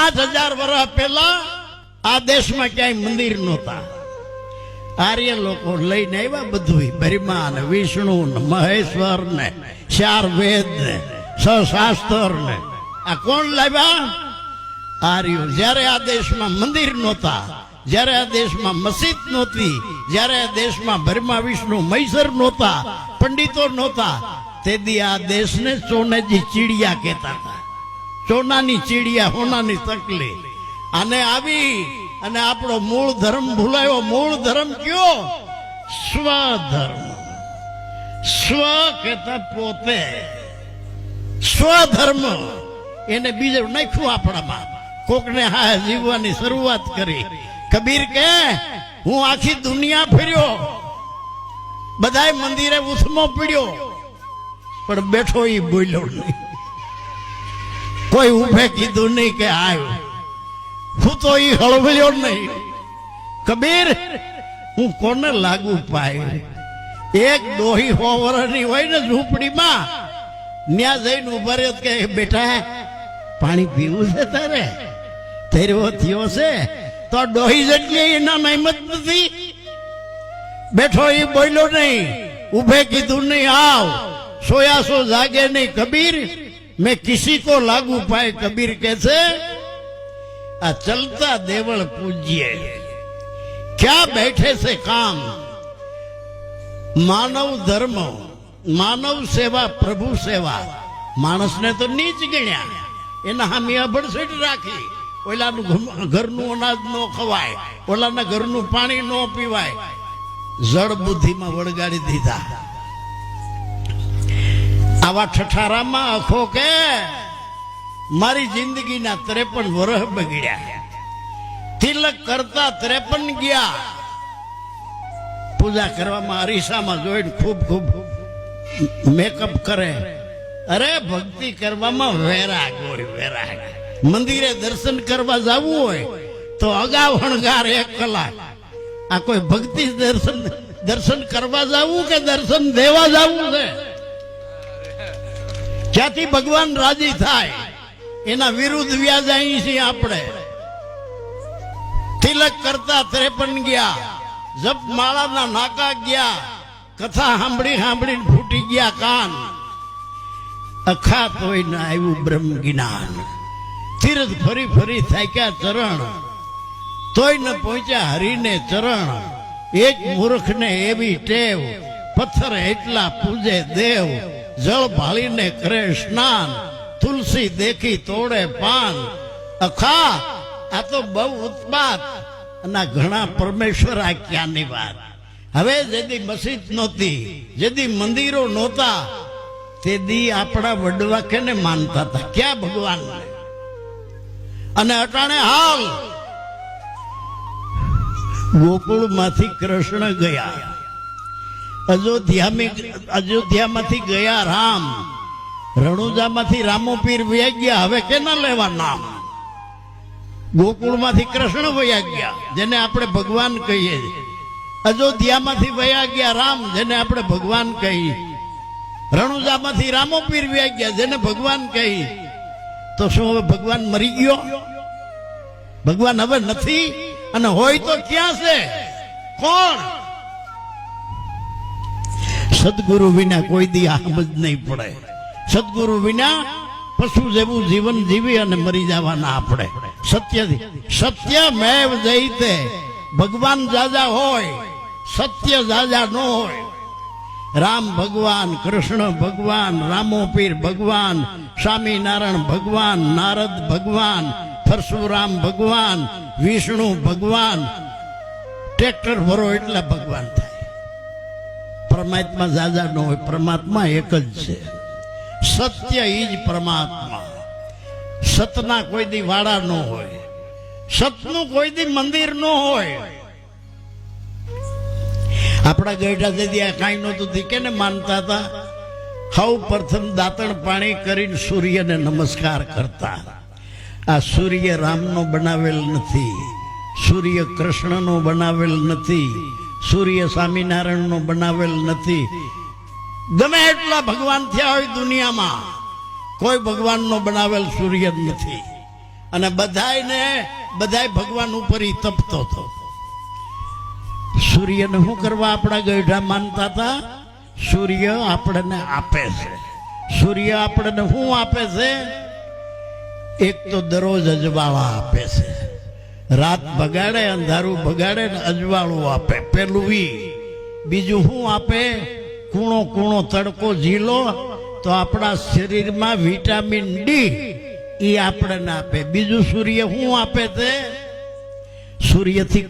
પાંચ હજાર વર્ષ પહેલા આ દેશમાં ક્યાંય મંદિર નહોતા. આર્ય લોકો લઈને આવ્યા બધું બ્રહ્મા ને વિષ્ણુ ને મહેશ્વર ને ચાર વેદ ને સશાસ્ત્ર ને આ કોણ લાવ્યા? આર્યો. જ્યારે આ દેશમાં મંદિર નહોતા, જ્યારે આ દેશમાં મસ્જિદ નહોતી, જ્યારે આ દેશમાં બ્રહ્મા વિષ્ણુ, મૈસર નહોતા, પંડિતો નહોતા, તેથી આ દેશને સોનેજી ચીડિયા કહેતા હતા. સોનાની ચીડિયા, હોનાની તકલી અને આવી અને આપણો મૂળ ધર્મ ભૂલાયો. મૂળ ધર્મ કયો? સ્વધર્મ. સ્વ કહેતા પોતે. સ્વધર્મ. એને બીજું નાખ્યું આપણામાં. કોકને હા જીવવાની શરૂઆત કરી. કબીર કે હું આખી દુનિયા ફર્યો. બધાય મંદિરે ઉથમો પીડ્યો. પણ બેઠો એ બોલ્યો નહીં. કોઈ ઉભે કીધું નહીં કે આવ્યો હું તો એ હળવલ્યો નહીં. કબીર, હું કોને લાગુ પાય? એક ડોહી હો વરની હોય ને ઝૂંપડીમાં, ન્યા જઈને ઊભા રહ્યો કે બેટા, પાણી પીવું છે તારે? તેરવો થયો છે? તો ડોહી જેટલી એના નહીમત નથી. બેઠો એ બોલ્યો નહીં. ઉભે કીધું નહીં, આવ, સોયા સો જાગે નહીં. કબીર મેં કિસી को लागू पाए कबीर कैसे आ चलता देवल पूज्य क्या बैठे से काम માનવ ધર્મ માનવ સેવા પ્રભુ સેવા માણસને તો નીચ ગણ્યા એના હામી અભડસેટ રાખી ઓલાનું ઘર- ઘરનું અનાજ ન ખવાય ઓલાના ઘરનું પાણી ન પીવાય જળ બુદ્ધિમાં વળગાડી દીધા આવા ઠઠારામાં અખો કે મારી જિંદગીના ત્રેપન વર્ષ બગડ્યા. તિલક કરતા ત્રેપન ગયા. પૂજા કરવામાં અરીસામાં જોઈને ખૂબ ખૂબ મેકઅપ કરે. અરે ભક્તિ કરવામાં વેરાગ હોય, વેરાગ. મંદિરે દર્શન કરવા જવું હોય, તો અગાઉ હણગાર એક કલાક. આ કોઈ ભક્તિ દર્શન દર્શન કરવા જવું કે દર્શન દેવા જવું છે? જ્યાંથી ભગવાન રાજી થાય, એના વિરુદ્ધ વ્યાજ અહીં છીએ આપણે. તિલક કરતા ત્રેપન ગયા, જપ માળાના નાકા ગયા, કથા સાંભળી સાંભળીને ફૂટી ગયા કાન. અખા કોઈ ના આવ્યું બ્રહ્મ જ્ઞાન. તીર્થ ફરી ફરી થાક્યા ચરણ. તોય ન પહોંચ્યા હરીને ચરણ. એક મૂર્ખને એવી ટેવ, પથ્થર એટલા પૂજે દેવ. જળ ભાળીને કરે સ્નાન, તુલસી દેખી તોડે પાન. અખા, આ તો બહુ ઉત્પાત અને ઘણા પરમેશ્વર આ ક્યાંની વાત. હવે જેદી મસ્જિદ નહોતી, જેદી મંદિરો નહોતા તે દી આપણા વડવા કેને માનતા હતા? ક્યાં ભગવાન અને અટાણે હાલ ગોકુળમાંથી કૃષ્ણ ગયા. અયોધ્યામાં અયોધ્યામાંથી ગયા રામ. રણુજામાંથી રામો પીર વયા ગયા. હવે કેના લેવા નામ? ગોકુળમાંથી કૃષ્ણ વયા ગયા, જેને આપણે ભગવાન કહીએ. અયોધ્યામાંથી વયા ગયા રામ, જેને આપણે ભગવાન કહીએ. રણુજામાંથી રામો પીર વયા ગયા, જેને ભગવાન કહી તો શું હવે ભગવાન મરી ગયો? ભગવાન હવે નથી? અને હોય તો ક્યાં છે? કોણ? સદગુરુ વિના કોઈ દી આમજ નહીં પડે. સદગુરુ વિના પશુ જેવું જીવન જીવી અને મરી જવાના આપણે. સત્ય સત્ય મેવ જઈતે ભગવાન જાજા હોય, સત્ય જાજા ન હોય. રામ ભગવાન, કૃષ્ણ ભગવાન, રામોપીર ભગવાન, સ્વામિનારાયણ ભગવાન, નારદ ભગવાન, પરશુરામ ભગવાન, વિષ્ણુ ભગવાન, ટ્રેક્ટર ભરો એટલે ભગવાન થાય. પરમાત્મા જાજા ન હોય, પરમાત્મા એક જ છે. સત્ય એ જ પરમાત્મા. સતના કોઈ દી વાડા ન હોય. સતનું કોઈ દી મંદિર ન હોય. આપણા ગઈઢા દીદી આ કાંઈ નહોતું થી કેને માનતા હતા. સૌ પ્રથમ દાંતણ પાણી કરીને સૂર્યને નમસ્કાર કરતા. આ સૂર્ય રામનો બનાવેલ નથી. સૂર્ય કૃષ્ણનો બનાવેલ નથી. સૂર્ય સ્વામિનારાયણનો બનાવેલ નથી. ગમે એટલા ભગવાન થયા હોય દુનિયામાં, કોઈ ભગવાનનો બનાવેલ સૂર્ય નથી. અને બધાયને, બધાય ભગવાન ઉપર તપતો હતો. સૂર્યને શું કરવા આપણા ગયઢા માનતા હતા? સૂર્ય આપણને આપે છે. સૂર્ય આપણને શું આપે છે? એક તો દરરોજ અજવાળા આપે છે. રાત બગાડે, અંધારું બગાડે ને અજવાળું આપે. પેલું વી. બીજું શું આપે? કૂણો કૂણો, તડકો ઝીલો તો આપણા શરીરમાં વિટામિન ડી એ આપણને આપે. બીજું સૂર્ય શું આપે તે? સૂર્યથી